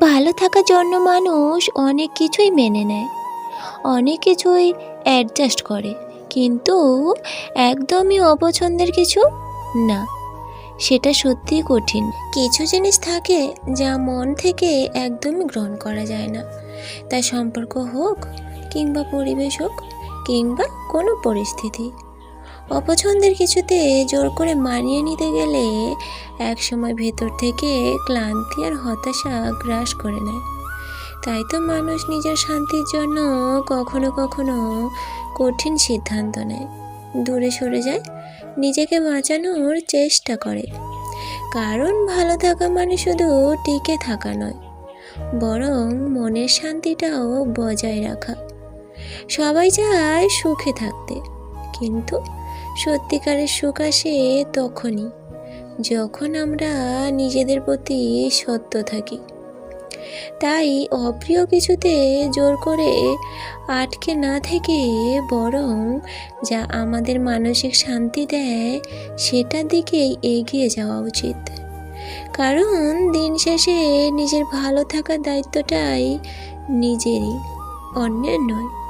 ভালো থাকার জন্য মানুষ অনেক কিছুই মেনে নেয়। অনেক কিছুই অ্যাডজাস্ট করে। কিন্তু একদমই অপছন্দের কিছু না। সেটা সত্যিই কঠিন। কিছু জিনিস থাকে যা মন থেকে একদমই গ্রহণ করা যায় না। তা সম্পর্ক হোক কিংবা পরিবেশ হোক কিংবা কোনো পরিস্থিতি। অপছন্দের কিছুতে জোর করে মানিয়ে নিতে গেলে একসময় ভেতর থেকে ক্লান্তি আর হতাশা গ্রাস করে নেয়। তাই তো মানুষ নিজের শান্তির জন্য কখনো কখনো কঠিন সিদ্ধান্ত নেয়। দূরে সরে যায়, নিজেকে বাঁচানোর চেষ্টা করে। কারণ ভালো থাকা মানে শুধু টিকে থাকা নয়, বরং মনের শান্তিটাও বজায় রাখা। সবাই চায় সুখে থাকতে, কিন্তু সত্যিকারের সুখ আসে তখনই। যখন আমরা নিজেদের প্রতি সত্য থাকি। তাই অপ্রিয় কিছুতে জোর করে আটকে না থেকে বরং যা আমাদের মানসিক শান্তি দেয়, সেটার দিকেই এগিয়ে যাওয়া উচিত। কারণ দিন শেষে নিজের ভালো থাকার দায়িত্বটাই নিজেরই, অন্যের নয়।